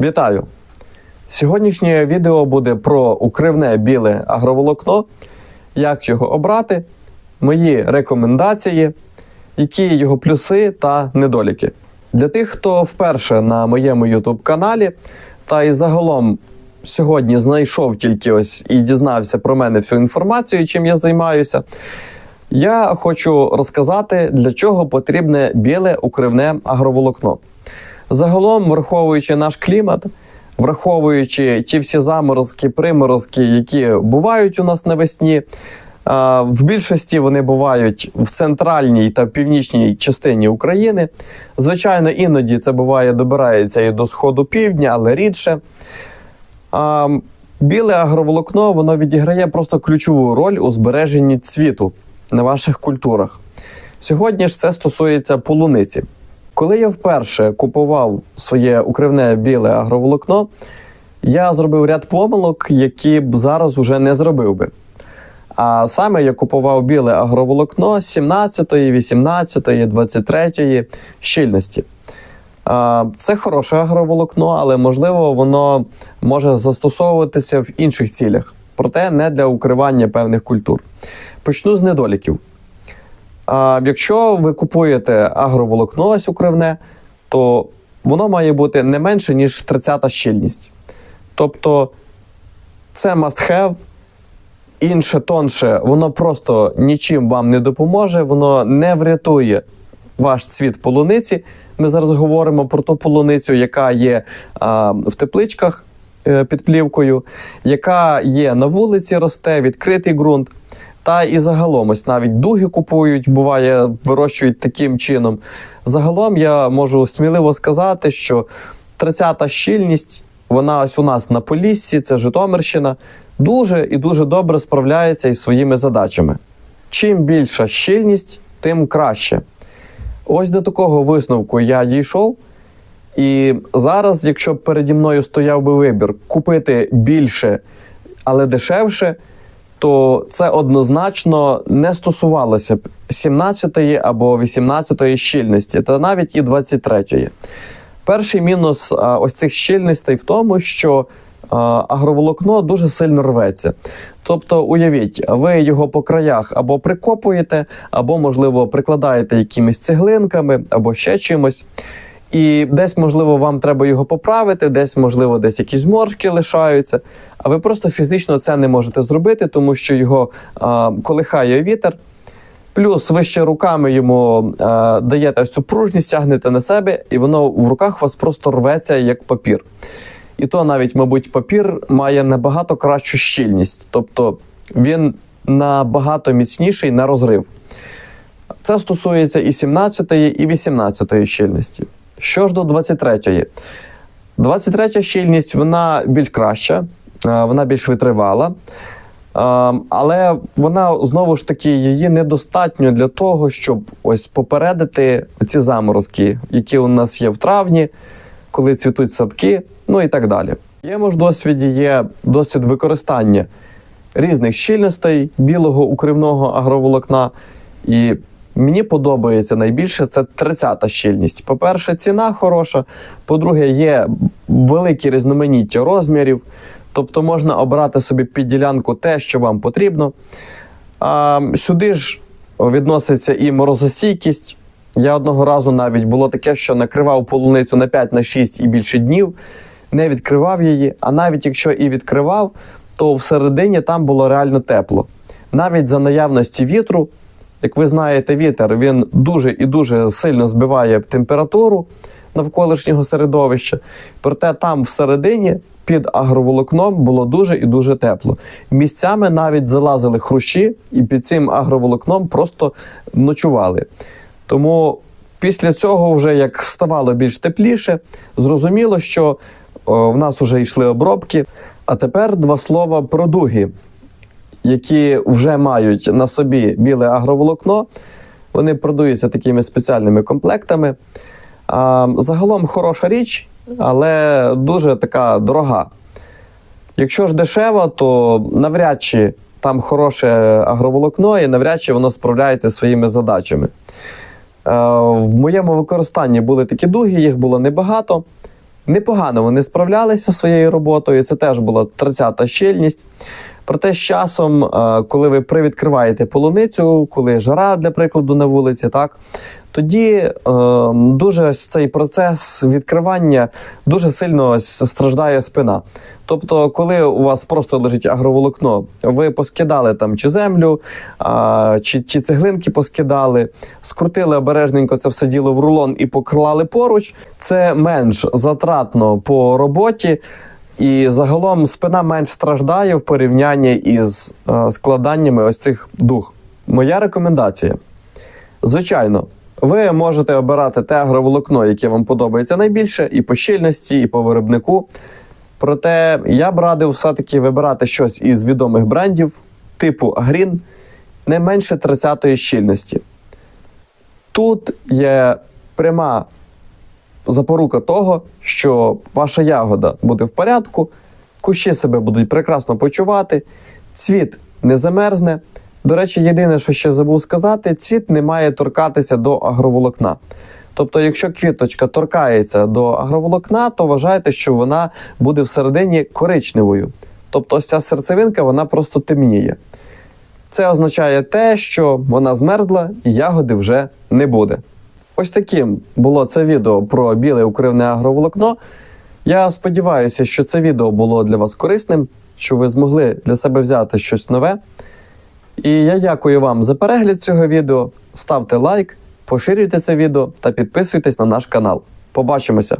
Вітаю! Сьогоднішнє відео буде про укривне біле агроволокно, як його обрати, мої рекомендації, які його плюси та недоліки. Для тих, хто вперше на моєму YouTube каналі, та і загалом сьогодні знайшов тільки ось і дізнався про мене всю інформацію, чим я займаюся. Я хочу розказати, для чого потрібне біле укривне агроволокно. Загалом, враховуючи наш клімат, враховуючи ті всі заморозки, приморозки, які бувають у нас навесні, в більшості вони бувають в центральній та північній частині України. Звичайно, іноді це буває, добирається і до сходу півдня, але рідше. Біле агроволокно воно відіграє просто ключову роль у збереженні цвіту на ваших культурах. Сьогодні ж це стосується полуниці. Коли я вперше купував своє укривне біле агроволокно, я зробив ряд помилок, які б зараз уже не зробив би. А саме я купував біле агроволокно 17, 18, 23 щільності. Це хороше агроволокно, але можливо воно може застосовуватися в інших цілях, проте не для укривання певних культур. Почну з недоліків. А, Якщо ви купуєте агроволокно ось укривне, то воно має бути не менше, ніж 30 щільність. Тобто це must have, інше тонше, воно просто нічим вам не допоможе, воно не врятує ваш цвіт полуниці. Ми зараз говоримо про ту полуницю, яка є а, в тепличках е, під плівкою, яка є на вулиці, росте, відкритий ґрунт. Та і загалом, ось навіть дуги купують, буває, вирощують таким чином. Загалом я можу сміливо сказати, що 30-та щільність, вона ось у нас на Поліссі, це Житомирщина, дуже і дуже добре справляється із своїми задачами. Чим більша щільність, тим краще. Ось до такого висновку я дійшов. І зараз, якщо б переді мною стояв би вибір купити більше, але дешевше, то це однозначно не стосувалося б 17 або 18-ї щільності, та навіть і 23. Перший мінус ось цих щільностей в тому, що агроволокно дуже сильно рветься. Тобто, уявіть, ви його по краях або прикопуєте, або, можливо, прикладаєте якимись цеглинками, або ще чимось. І десь, можливо, вам треба його поправити, десь, можливо, десь якісь зморшки лишаються. А ви просто фізично це не можете зробити, тому що його а, колихає вітер. Плюс ви ще руками йому а, даєте цю пружність, тягнете на себе, і воно в руках у вас просто рветься як папір. І то навіть, мабуть, папір має набагато кращу щільність, тобто він набагато міцніший на розрив. Це стосується і 17, і 18 щільності. Що ж до 23-ї? 23 щільність вона більш краща, е, вона більш витривала. Е, Але вона знову ж таки її недостатньо для того, щоб ось попередити ці заморозки, які у нас є в травні, коли цвітуть садки, ну і так далі. В моєму ж досвіді є досвід використання різних щільностей білого укривного агроволокна. І Мені подобається найбільше це 30-та щільність. По-перше, ціна хороша. По-друге, є великі різноманіття розмірів, тобто можна обрати собі під ділянку те, що вам потрібно. А, Сюди ж відноситься і морозостійкість. Я одного разу навіть було таке, що накривав полуницю на 5 на 6 і більше днів, не відкривав її. А навіть якщо і відкривав, то всередині там було реально тепло. Навіть за наявності вітру. Як ви знаєте, вітер він дуже і дуже сильно збиває температуру навколишнього середовища. Проте там всередині під агроволокном було дуже і дуже тепло. Місцями навіть залазили хрущі і під цим агроволокном просто ночували. Тому після цього, вже як ставало більш тепліше, зрозуміло, що о, в нас вже йшли обробки. А тепер два слова про дуги які вже мають на собі біле агроволокно, вони продаються такими спеціальними комплектами. А, Загалом хороша річ, але дуже така дорога. Якщо ж дешево, то навряд чи там хороше агроволокно і навряд чи воно справляється своїми задачами. В моєму використанні були такі дуги, їх було небагато. Непогано вони справлялися своєю роботою. Це теж була 30-та щільність. Проте з часом, е, коли ви привідкриваєте полуницю, коли жара, для прикладу, на вулиці, так тоді е, дуже цей процес відкривання дуже сильно страждає спина. Тобто, коли у вас просто лежить агроволокно, ви поскидали там чи землю, чи, чи цеглинки поскидали, скрутили обережненько це все діло в рулон і поклали поруч. Це менш затратно по роботі. І загалом спина менш страждає в порівнянні із е, складаннями ось цих дух. Моя рекомендація. Звичайно, ви можете обирати те агроволокно, яке вам подобається найбільше, і по щільності, і по виробнику. Проте я б радив все-таки вибирати щось із відомих брендів, типу Агрін, не менше 30-ї щільності. Тут є пряма запорука того, що ваша ягода буде в порядку, кущі себе будуть прекрасно почувати, цвіт не замерзне. До речі, єдине, що ще забув сказати, цвіт не має торкатися до агроволокна. Тобто, якщо квіточка торкається до агроволокна, то вважайте, що вона буде всередині коричневою. Тобто, ось ця серцевинка вона просто темніє. Це означає те, що вона змерзла і ягоди вже не буде. Ось таким було це відео про біле укривне агроволокно. Я сподіваюся, що це відео було для вас корисним, що ви змогли для себе взяти щось нове. І я дякую вам за перегляд цього відео. Ставте лайк, поширюйте це відео та підписуйтесь на наш канал. Побачимося!